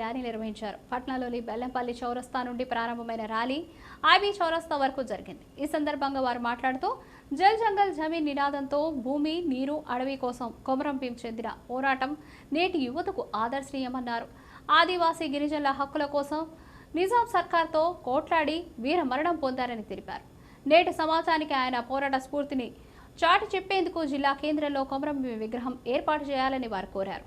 Rally నిర్వహించారు. పట్నాలోని బెల్లంపల్లి చౌరస్తా నుండి ప్రారంభమైన ర్యాలీ ఐబీ చౌరస్తా వరకు జరిగింది. ఈ సందర్భంగా వారు మాట్లాడుతూ జల్ జంగల్ జమీన్ నినాదంతో భూమి నీరు అడవి కోసం కొమరంపీం చెందిన పోరాటం నేటి యువతకు ఆదర్శనీయమన్నారు. ఆదివాసీ గిరిజనుల హక్కుల కోసం నిజాం సర్కార్తో కోట్లాడి వీర మరణం పొందారని తెలిపారు. నేటి సమాజానికి ఆయన పోరాట స్ఫూర్తిని చాటి చెప్పేందుకు జిల్లా కేంద్రంలో కొమరంభీం విగ్రహం ఏర్పాటు చేయాలని వారు కోరారు.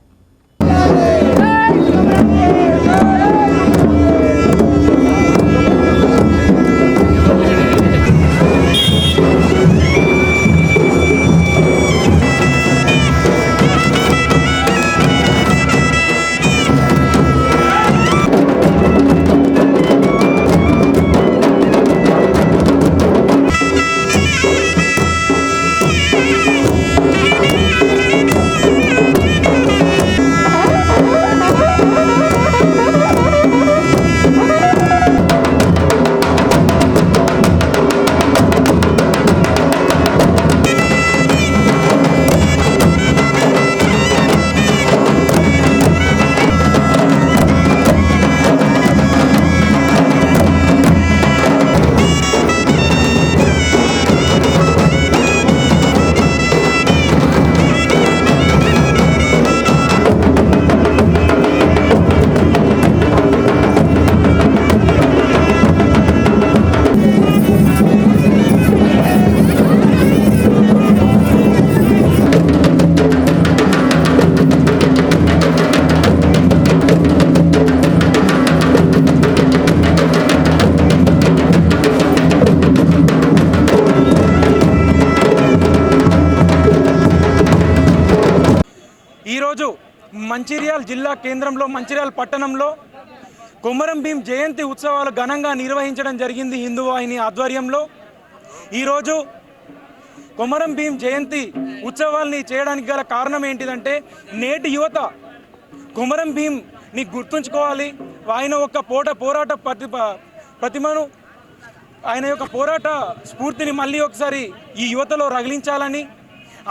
ఈరోజు మంచిర్యాల జిల్లా కేంద్రంలో మంచిర్యాల పట్టణంలో కొమరం భీం జయంతి ఉత్సవాలు ఘనంగా నిర్వహించడం జరిగింది హిందూవాహిని ఆధ్వర్యంలో. ఈరోజు కొమరం భీం జయంతి ఉత్సవాల్ని చేయడానికి గల కారణం ఏంటిదంటే నేటి యువత కొమరం భీంని గుర్తుంచుకోవాలి. ఆయన ఒక పోట పోరాట ప్రతి ప్రతిమను ఆయన యొక్క పోరాట స్ఫూర్తిని మళ్ళీ ఒకసారి ఈ యువతలో రగిలించాలని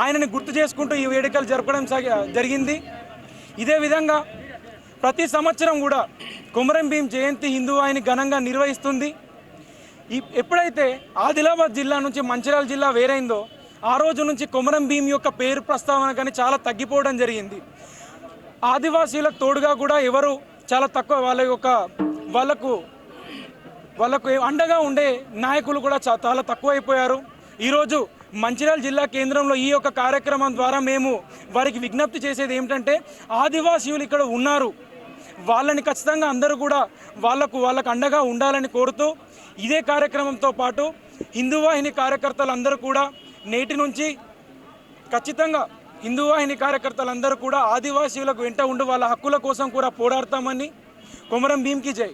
ఆయనని గుర్తు చేసుకుంటూ ఈ వేడుకలు జరపడం జరిగింది. ఇదే విధంగా ప్రతి సంవత్సరం కూడా కుమరం భీం జయంతి హిందూ ఆయన ఘనంగా నిర్వహిస్తుంది. ఈ ఎప్పుడైతే ఆదిలాబాద్ జిల్లా నుంచి మంచిర్యాల జిల్లా వేరైందో ఆ రోజు నుంచి కొమరం భీం యొక్క పేరు ప్రస్తావన కానీ చాలా తగ్గిపోవడం జరిగింది. ఆదివాసీలకు తోడుగా కూడా ఎవరు చాలా తక్కువ వాళ్ళ యొక్క వాళ్ళకు వాళ్ళకు అండగా ఉండే నాయకులు కూడా చాలా చాలా తక్కువైపోయారు. ఈరోజు మంచిర్యాల జిల్లా కేంద్రంలో ఈ యొక్క కార్యక్రమం ద్వారా మేము వారికి విజ్ఞప్తి చేసేది ఏమిటంటే ఆదివాసీయులు ఇక్కడ ఉన్నారు. వాళ్ళని ఖచ్చితంగా అందరూ కూడా వాళ్ళకు వాళ్ళకు అండగా ఉండాలని కోరుతూ ఇదే కార్యక్రమంతో పాటు హిందూవాహిని కార్యకర్తలందరూ కూడా నేటి నుంచి ఖచ్చితంగా హిందూవాహిని కార్యకర్తలందరూ కూడా ఆదివాసీయులకు వెంట ఉండి వాళ్ళ హక్కుల కోసం కూడా పోరాడతామని కొమరం భీంకి జై.